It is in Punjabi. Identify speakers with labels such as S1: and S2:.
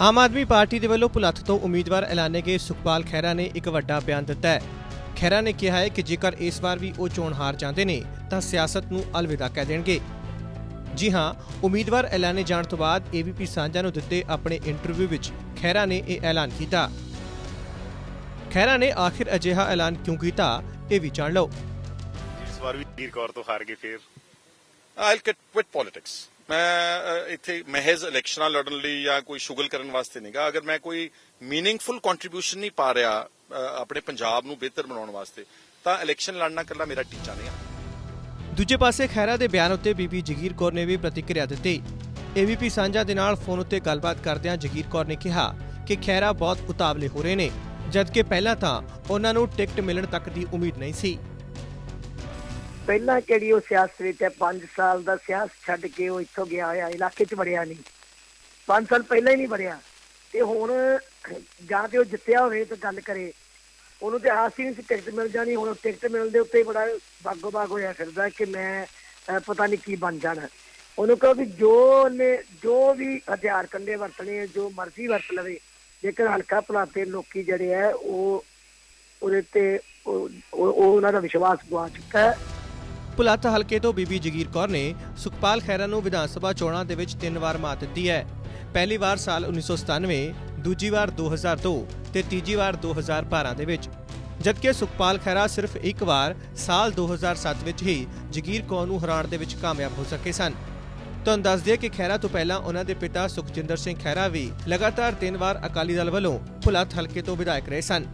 S1: ਆਮ ਆਦਮੀ ਪਾਰਟੀ ਦੇ ਵੱਲੋਂ ਭੁਲੱਥ ਤੋਂ ਉਮੀਦਵਾਰ ਐਲਾਨੇ ਗਏ ਸੁਖਪਾਲ ਖਹਿਰਾ ਨੇ ਇੱਕ ਵੱਡਾ ਬਿਆਨ ਦਿੱਤਾ ਹੈ। ਖਹਿਰਾ ਨੇ ਕਿਹਾ ਹੈ ਕਿ ਜੇਕਰ ਇਸ ਵਾਰ ਵੀ ਉਹ ਚੋਣ ਹਾਰ ਜਾਂਦੇ ਨੇ ਤਾਂ ਸਿਆਸਤ ਨੂੰ ਅਲਵਿਦਾ ਕਹਿ ਦੇਣਗੇ। ਜੀ ਹਾਂ ਉਮੀਦਵਾਰ ਐਲਾਨੇ ਜਾਣ ਤੋਂ ਬਾਅਦ ਏਬੀਪੀ ਸਾਂਝਾ ਨੂੰ ਦਿੱਤੇ ਆਪਣੇ ਇੰਟਰਵਿਊ ਵਿੱਚ ਖਹਿਰਾ ਨੇ ਇਹ ਐਲਾਨ ਕੀਤਾ। ਖਹਿਰਾ ਨੇ ਆਖਿਰ ਅਜਿਹਾ ਐਲਾਨ ਕਿਉਂ ਕੀਤਾ ਇਹ ਵੀ ਜਾਣ ਲਓ।
S2: ਇਸ ਵਾਰ ਵੀ ਵੀਰ ਕੌਰ ਤੋਂ ਹਾਰ ਗਏ ਫੇਰ।
S3: ਆਈਲ ਕਿਟ ਕੁਇਟ ਪੋਲਿਟਿਕਸ ਮੈਂ ਇੱਥੇ ਮਹਿਜ਼ ਇਲੈਕਸ਼ਨਾਂ ਲੜਨ ਲਈ ਜਾਂ ਕੋਈ ਸ਼ੁਗਲ ਕਰਨ ਵਾਸਤੇ ਨਹੀਂਗਾ ਅਗਰ ਮੈਂ ਕੋਈ ਮੀਨਿੰਗਫੁਲ ਕੰਟਰੀਬਿਊਸ਼ਨ ਨਹੀਂ ਪਾ ਰਿਹਾ ਆਪਣੇ ਪੰਜਾਬ ਨੂੰ ਬਿਹਤਰ ਬਣਾਉਣ ਵਾਸਤੇ, ਤਾਂ ਇਲੈਕਸ਼ਨ ਲੜਨਾ ਇਕੱਲਾ ਮੇਰਾ ਟੀਚਾ ਨਹੀਂ
S1: ਦੂਜੇ ਪਾਸੇ ਖਹਿਰਾ ਦੇ ਬਿਆਨ ਉੱਤੇ ਬੀਬੀ ਜਗੀਰ ਕੌਰ ਨੇ ਵੀ ਪ੍ਰਤੀਕਿਰਿਆ ਦਿੱਤੀ। ਏਬੀਪੀ ਸਾਂਝਾ ਦੇ ਨਾਲ ਫੋਨ ਉੱਤੇ ਗੱਲਬਾਤ ਕਰਦਿਆਂ ਜਗੀਰ ਕੌਰ ਨੇ ਕਿਹਾ ਕਿ ਖਹਿਰਾ ਬਹੁਤ ਉਤਾਵਲੇ ਹੋ ਰਹੇ ਨੇ, ਜਦਕਿ ਪਹਿਲਾਂ ਤਾਂ ਉਹਨਾਂ ਨੂੰ ਟਿਕਟ ਮਿਲਣ ਤੱਕ ਦੀ ਉਮੀਦ ਨਹੀਂ ਸੀ।
S4: ਪਹਿਲਾਂ ਕਿਹੜੀ ਉਹ ਸਿਆਸਤ ਵਿੱਚ ਹੈ? 5 ਸਾਲ ਦਾ ਸਿਆਸਤ ਛੱਡ ਕੇ ਉਹ ਇੱਥੋਂ ਗਿਆ ਹੋਇਆ, ਇਲਾਕੇ 'ਚ ਵੜਿਆ ਨਹੀਂ। 5 ਸਾਲ ਪਹਿਲਾਂ ਹੀ ਨਹੀਂ ਵੜਿਆ। ਤੇ ਹੁਣ ਜਾਂ ਤੇ ਉਹ ਜਿੱਤਿਆ ਹੋਵੇ ਤਾਂ ਗੱਲ ਕਰੇ। ਉਹਨੂੰ ਤੇ ਆਸ ਹੀ ਨਹੀਂ ਸੀ ਟਿਕਟ ਮਿਲ ਜਾਣੀ। ਹੁਣ ਟਿਕਟ ਮਿਲਣ ਦੇ ਉੱਤੇ ਹੀ ਬੜਾ ਬਾਗੋ ਬਾਗ ਹੋਇਆ ਫਿਰਦਾ ਕਿ ਮੈਂ ਪਤਾ ਨਹੀਂ ਕੀ ਬਣ ਜਾਣਾ। ਉਹਨੂੰ ਕਹੋ ਵੀ ਜੋ ਨੇ ਜੋ ਵੀ ਹਥਿਆਰ ਕੰਡੇ ਵਰਤਣੇ ਜੋ ਮਰਜ਼ੀ ਵਰਤ ਲਵੇ ਲੇਕਿਨ ਹਲਕਾ ਭਲਾਤੇ ਲੋਕੀ ਜਿਹੜੇ ਆ, ਉਹ ਉਹਦੇ ਤੇ ਉਹ ਉਹਨਾਂ ਦਾ ਵਿਸ਼ਵਾਸ ਗਵਾ ਚੁੱਕਾ ਹੈ।
S1: ਭੁਲੱਥ ਹਲਕੇ ਤੋਂ ਬੀਬੀ ਜਗੀਰ ਕੌਰ ਨੇ ਸੁਖਪਾਲ ਖਹਿਰਾ ਨੂੰ ਵਿਧਾਨ ਸਭਾ ਚੋਣਾਂ ਦੇ ਵਿੱਚ ਤਿੰਨ ਵਾਰ ਮਾਤ ਦਿੱਤੀ ਹੈ। ਪਹਿਲੀ ਵਾਰ ਸਾਲ 1997 ਦੂਜੀ ਵਾਰ 2002 ਤੇ ਤੀਜੀ ਵਾਰ 2012 ਦੇ ਵਿੱਚ। ਜਦਕਿ ਸੁਖਪਾਲ ਖਹਿਰਾ ਸਿਰਫ ਇੱਕ ਵਾਰ ਸਾਲ 2007 ਵਿੱਚ ਹੀ ਜਗੀਰ ਕੌਰ ਨੂੰ ਹਰਾਉਣ ਦੇ ਵਿੱਚ ਕਾਮਯਾਬ ਹੋ ਸਕੇ ਸਨ। ਤੁਹਾਨੂੰ ਦੱਸ ਦਈਏ ਕਿ ਖਹਿਰਾ ਤੋਂ ਪਹਿਲਾਂ ਉਹਨਾਂ ਦੇ ਪਿਤਾ ਸੁਖਜਿੰਦਰ ਸਿੰਘ ਖਹਿਰਾ ਵੀ ਲਗਾਤਾਰ ਤਿੰਨ ਵਾਰ ਅਕਾਲੀ ਦਲ ਵੱਲੋਂ ਭੁਲੱਥ ਹਲਕੇ ਤੋਂ ਵਿਧਾਇਕ ਰਹੇ ਸਨ।